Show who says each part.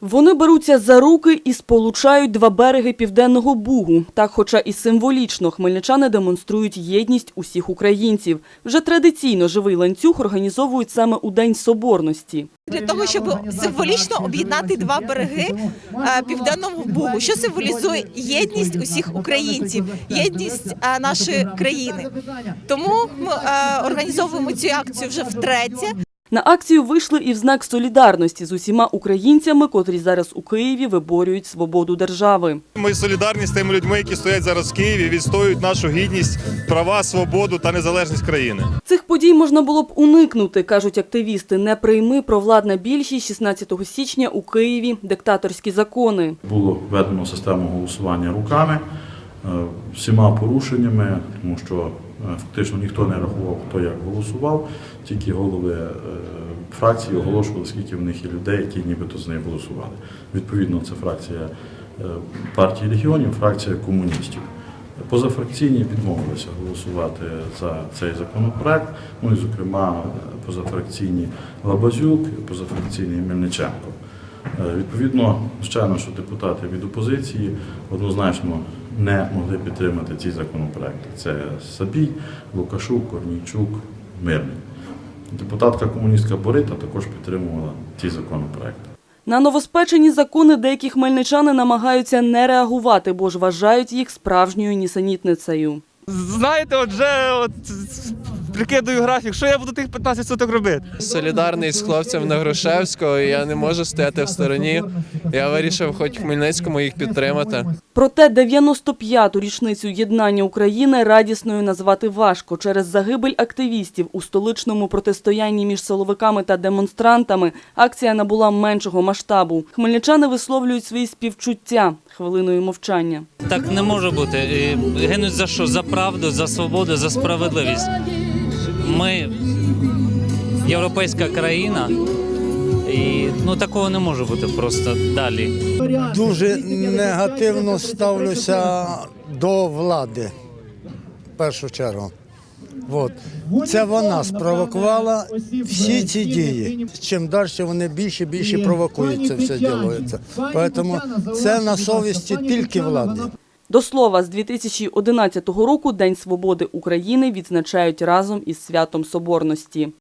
Speaker 1: Вони беруться за руки і сполучають два береги Південного Бугу. Так, хоча і символічно, хмельничани демонструють єдність усіх українців. Вже традиційно живий ланцюг організовують саме у День Соборності.
Speaker 2: для того, щоб символічно об'єднати два береги е, південного Бугу, що символізує єдність усіх українців, єдність е, нашої країни. Тому ми е, організовуємо цю акцію вже втретє.
Speaker 1: На акцію вийшли і в знак солідарності з усіма українцями, котрі зараз у Києві виборюють свободу держави.
Speaker 3: Ми солідарні з тими людьми, які стоять зараз в Києві, відстоюють нашу гідність, права, свободу та незалежність країни.
Speaker 1: Цих подій можна було б уникнути, кажуть активісти. Не прийми провладна більшість 16 січня у Києві диктаторські закони.
Speaker 4: Було введено систему голосування руками всіма порушеннями, тому що е, фактично ніхто не рахував, хто як голосував, тільки голови е, фракції оголошували, скільки в них є людей, які нібито з них голосували. Відповідно, це фракція е, партії регіонів, фракція комуністів. Позафракційні відмовилися голосувати за цей законопроект. Ну і, зокрема, позафракційні Лабазюк, позафракційний Мельниченко. Е, Відповідно, звичайно, що депутати від опозиції однозначно не могли підтримати ці законопроекти. Це Сабій, Лукашук, Корнійчук, Мирний. Депутатка комуністка Борита також підтримувала ці законопроекти.
Speaker 1: На новоспечені закони деякі хмельничани намагаються не реагувати, бо ж вважають їх справжньою нісенітницею.
Speaker 5: Знаєте, от вже от прикидую графік, що я буду тих 15 суток робити.
Speaker 6: солідарний з хлопцем на Грушевського, і я не можу стояти в стороні. Я вирішив хоч в Хмельницькому їх підтримати.
Speaker 1: Проте 95-ту річницю єднання України радісною назвати важко. Через загибель активістів у столичному протистоянні між силовиками та демонстрантами акція набула меншого масштабу. Хмельничани висловлюють свої співчуття хвилиною мовчання.
Speaker 7: Так не може бути. Гинуть за що? За правду, за свободу, за справедливість. Ми європейська країна, і ну такого не може бути просто далі.
Speaker 8: дуже негативно ставлюся до влади в першу чергу. От. Це вона спровокувала всі ці дії. Чим далі вони більше і більше провокують все ділається. Тому це на совісті тільки влади.
Speaker 1: До слова, з 2011 року День свободи України відзначають разом із святом Соборності.